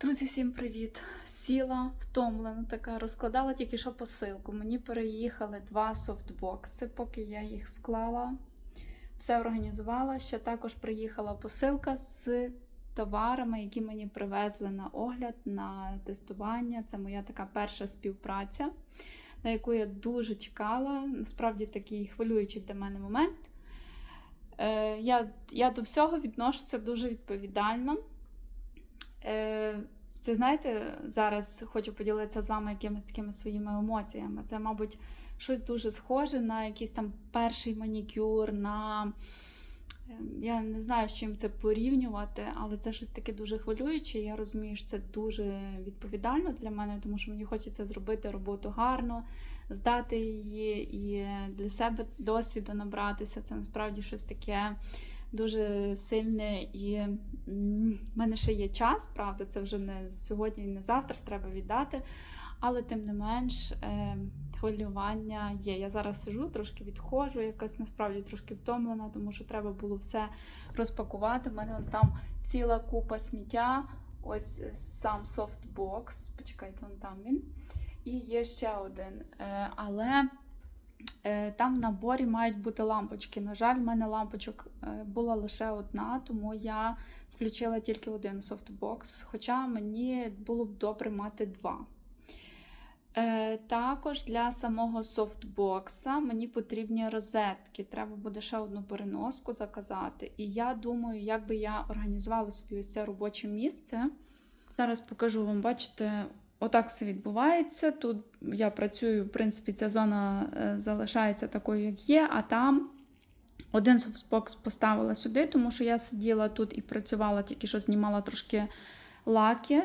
Друзі, всім привіт! Сіла, втомлена така, розкладала тільки що посилку. Мені переїхали два софтбокси, поки я їх склала. Все організувала. Ще також приїхала посилка з товарами, які мені привезли на огляд, на тестування. Це моя така перша співпраця, на яку я дуже чекала. Насправді такий хвилюючий для мене момент. Е, я, я до всього відношуся дуже відповідально. Е, Це знаєте, зараз хочу поділитися з вами якимись такими своїми емоціями. Це, мабуть, щось дуже схоже на якийсь там перший манікюр, на е, я не знаю, з чим це порівнювати, але це щось таке дуже хвилююче. Я розумію, що це дуже відповідально для мене, тому що мені хочеться зробити роботу гарно, здати її і для себе досвіду набратися. Це насправді щось таке дуже сильне, і в мене ще є час, правда, це вже не сьогодні і не завтра треба віддати. Але тим не менш, е, хвилювання є. Я зараз сижу, трошки відходжу, якась насправді трошки втомлена, тому що треба було все розпакувати. У мене там ціла купа сміття. Ось сам софтбокс. Почекайте, вон там він. І є ще один. Е, але Там в наборі мають бути лампочки. На жаль, в мене лампочок е, була лише одна, тому я включила тільки один софтбокс, хоча мені було б добре мати два. Е, Також для самого софтбокса мені потрібні розетки. Треба буде ще одну переноску заказати. І я думаю, як би я організувала собі ось це робоче місце. Зараз покажу вам, бачите, Отак все відбувається. Тут я працюю, в принципі, ця зона е, залишається такою, як є, а там один софтбокс поставила сюди, тому що я сиділа тут і працювала, тільки що знімала трошки лаки.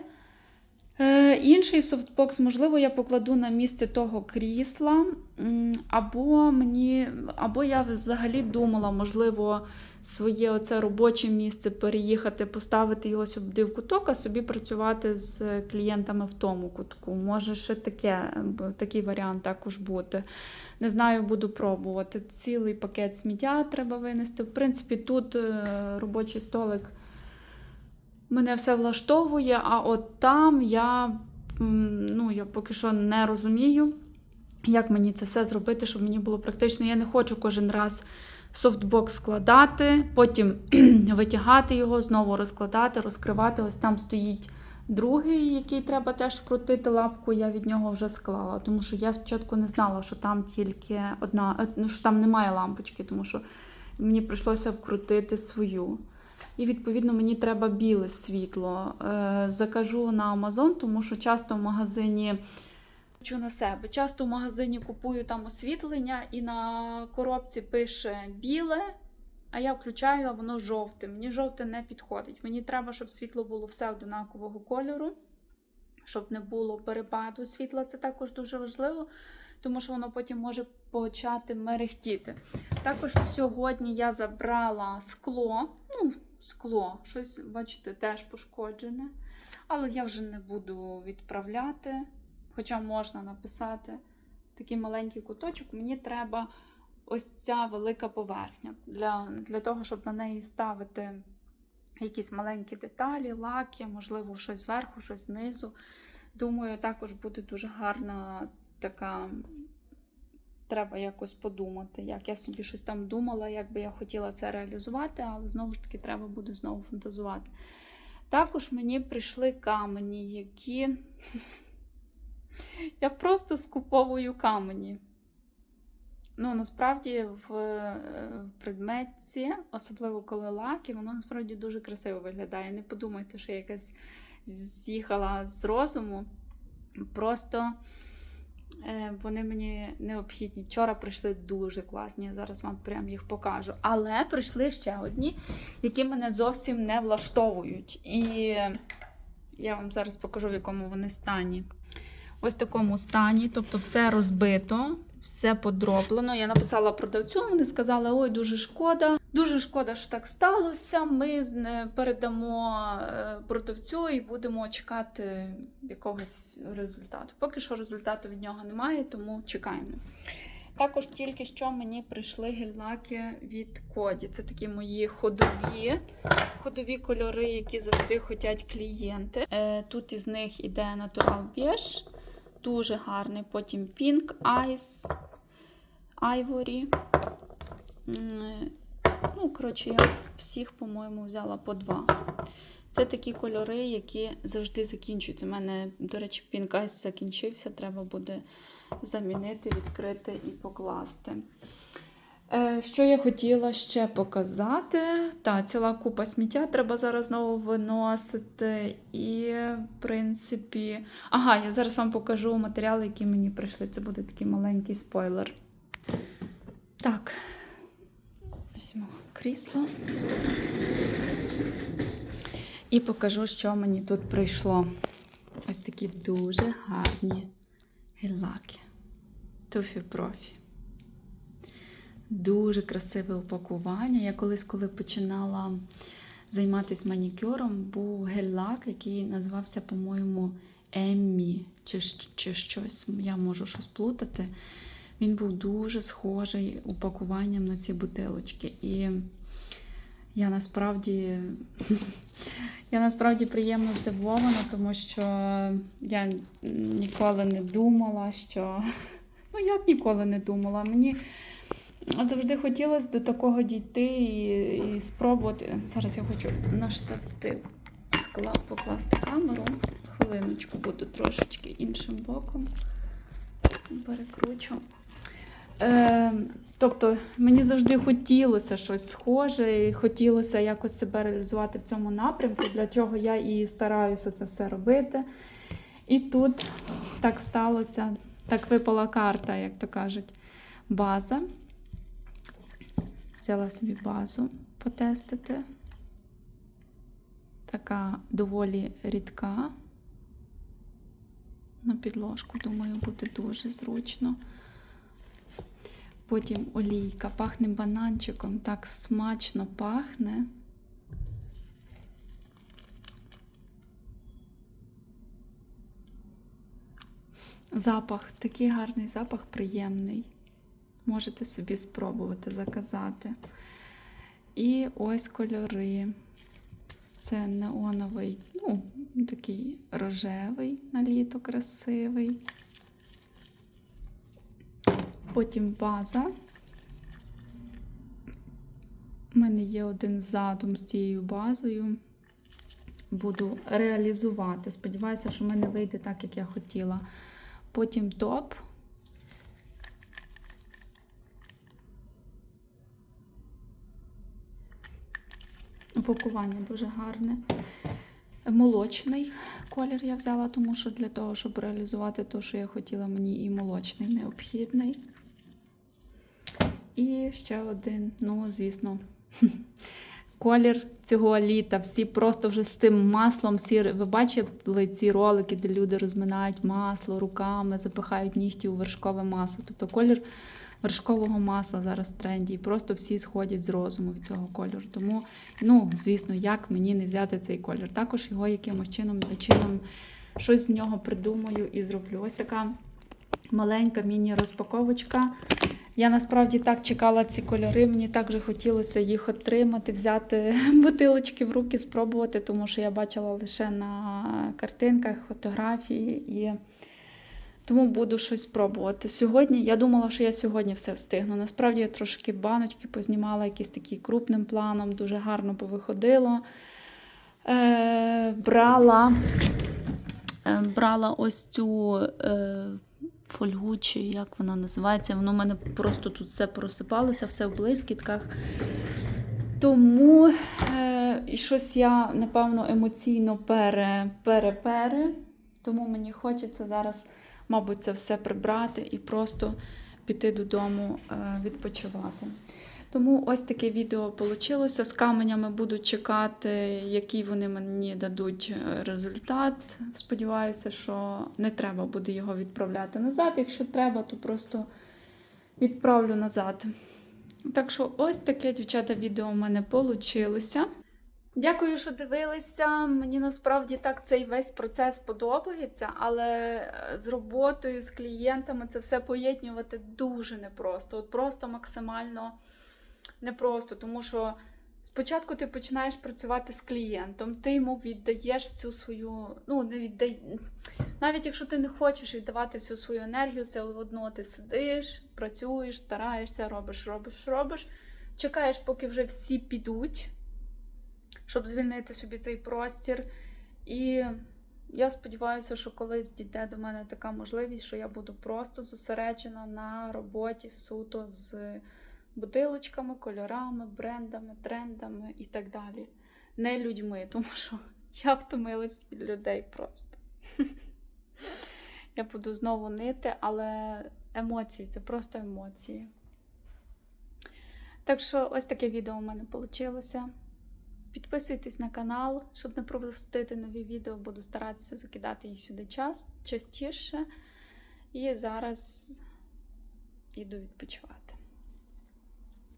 Інший софтбокс, можливо, я покладу на місце того крісла, або мені, або я взагалі думала, можливо, своє оце робоче місце переїхати, поставити його сюди в куток, а собі працювати з клієнтами в тому кутку. Може, ще таке, такий варіант також бути. Не знаю, буду пробувати. Цілий пакет сміття треба винести. В принципі, тут е, робочий столик. Мене все влаштовує, а от там я ну, я поки що не розумію, як мені це все зробити, щоб мені було практично. Я не хочу кожен раз софтбокс складати, потім витягати його, знову розкладати, розкривати. Ось там стоїть другий, який треба теж скрутити лапку. Я від нього вже склала. Тому що я спочатку не знала, що там тільки одна, ну, що там немає лампочки, тому що мені прийшлося вкрутити свою. І, відповідно, мені треба біле світло. Е, закажу на Amazon, тому що часто в магазині хочу на себе. Часто в магазині купую там освітлення, і на коробці пише біле, а я включаю, а воно жовте. Мені жовте не підходить. Мені треба, щоб світло було все однакового кольору, щоб не було перепаду світла. Це також дуже важливо. Тому що воно потім може почати мерехтіти. Також сьогодні я забрала скло. Ну, скло, щось, бачите, теж пошкоджене. Але я вже не буду відправляти. Хоча можна написати такий маленький куточок, мені треба ось ця велика поверхня. Для для того, щоб на неї ставити якісь маленькі деталі, лаки, можливо, щось зверху, щось знизу. Думаю, також буде дуже гарна така. Треба якось подумати, як я собі щось там думала, як би я хотіла це реалізувати, але знову ж таки, треба буде знову фантазувати. Також мені прийшли камені, які. Я просто скуповую камені. Ну, насправді, в, в предметці, особливо коли лаки, воно насправді дуже красиво виглядає. Не подумайте, що я якась з'їхала з розуму. Просто е, вони мені необхідні. Вчора прийшли дуже класні, я зараз вам прям їх покажу. Але прийшли ще одні, які мене зовсім не влаштовують. І я вам зараз покажу, в якому вони стані ось в такому стані, тобто все розбито, все подроблено. Я написала продавцю, вони сказали, ой, дуже шкода. Дуже шкода, що так сталося. Ми передамо е, продавцю і будемо чекати якогось результату. Поки що результату від нього немає, тому чекаємо. Також тільки що мені прийшли гель-лаки від Коді. Це такі мої ходові, ходові кольори, які завжди хочуть клієнти. Е, тут із них іде Natural Beige, дуже гарний. Потім Pink, Ice, Ivory. Ну, коротше, я всіх, по-моєму, взяла по два. Це такі кольори, які завжди закінчуються. У мене, до речі, Ice закінчився, треба буде замінити, відкрити і покласти. Е, Що я хотіла ще показати? Та, ціла купа сміття треба зараз знову виносити. І, в принципі, ага, я зараз вам покажу матеріали, які мені прийшли. Це буде такий маленький спойлер. Так, візьму крісло. І покажу, що мені тут прийшло. Ось такі дуже гарні гель-лаки. Туфі профі. Дуже красиве упакування. Я колись, коли починала займатися манікюром, був гель-лак, який називався, по-моєму, Еммі чи, чи щось. Я можу щось плутати. Він був дуже схожий упакуванням на ці бутилочки. І я насправді, я насправді приємно здивована, тому що я ніколи не думала, що. Ну, як ніколи не думала. Мені завжди хотілося до такого дійти і, і спробувати. Зараз я хочу на штатив скла покласти камеру. Хвилиночку буду трошечки іншим боком. Перекручу. Е, тобто мені завжди хотілося щось схоже, і хотілося якось себе реалізувати в цьому напрямку, для чого я і стараюся це все робити. І тут так сталося, так випала карта, як то кажуть, база. Взяла собі базу потестити. Така доволі рідка. На підложку, думаю, буде дуже зручно. Потім олійка, пахне бананчиком, так смачно пахне. Запах, такий гарний запах, приємний. Можете собі спробувати заказати. І ось кольори. Це неоновий, ну, такий рожевий на літо красивий. Потім база. У мене є один задум з цією базою. Буду реалізувати. Сподіваюся, що в мене вийде так, як я хотіла. Потім топ. Упакування дуже гарне. Молочний колір я взяла, тому що для того, щоб реалізувати те, що я хотіла, мені і молочний необхідний. І ще один, ну, звісно, колір цього літа. Всі просто вже з тим маслом. Всі, ви бачили ці ролики, де люди розминають масло руками, запихають нігті у вершкове масло. Тобто колір вершкового масла зараз в тренді. І просто всі сходять з розуму від цього кольору. Тому, ну, звісно, як мені не взяти цей колір. Також його якимось чином, чином щось з нього придумаю і зроблю. Ось така маленька міні-розпаковочка. Я насправді так чекала ці кольори. Мені так вже хотілося їх отримати, взяти бутилочки в руки, спробувати, тому що я бачила лише на картинках, фотографії і тому буду щось спробувати. Сьогодні я думала, що я сьогодні все встигну. Насправді я трошки баночки познімала, якісь такі крупним планом, дуже гарно повиходило. Е, брала, е, брала ось цю. Е, фольгу, чи як вона називається. Воно в мене просто тут все просипалося, все в блискітках. Тому е, щось я, напевно, емоційно пере, пере, пере. Тому мені хочеться зараз, мабуть, це все прибрати і просто піти додому е, відпочивати. Тому ось таке відео вийшло. З каменями буду чекати, який вони мені дадуть е, результат. Сподіваюся, що не треба буде його відправляти назад. Якщо треба, то просто відправлю назад. Так що, ось таке, дівчата, відео у мене вийшло. Дякую, що дивилися. Мені насправді так цей весь процес подобається, але е, з роботою, з клієнтами це все поєднувати дуже непросто. От просто максимально непросто, тому що спочатку ти починаєш працювати з клієнтом, ти йому віддаєш всю свою, ну не віддай. Навіть якщо ти не хочеш віддавати всю свою енергію, все одно ти сидиш, працюєш, стараєшся, робиш, робиш, робиш. Чекаєш, поки вже всі підуть, щоб звільнити собі цей простір. І я сподіваюся, що колись дійде до мене така можливість, що я буду просто зосереджена на роботі суто з бутилочками, кольорами, брендами, трендами і так далі. Не людьми, тому що я втомилась від людей просто. Я буду знову нити, але емоції це просто емоції. Так що ось таке відео у мене вийшло. Підписуйтесь на канал, щоб не пропустити нові відео, буду старатися закидати їх сюди час, частіше. І зараз іду відпочивати.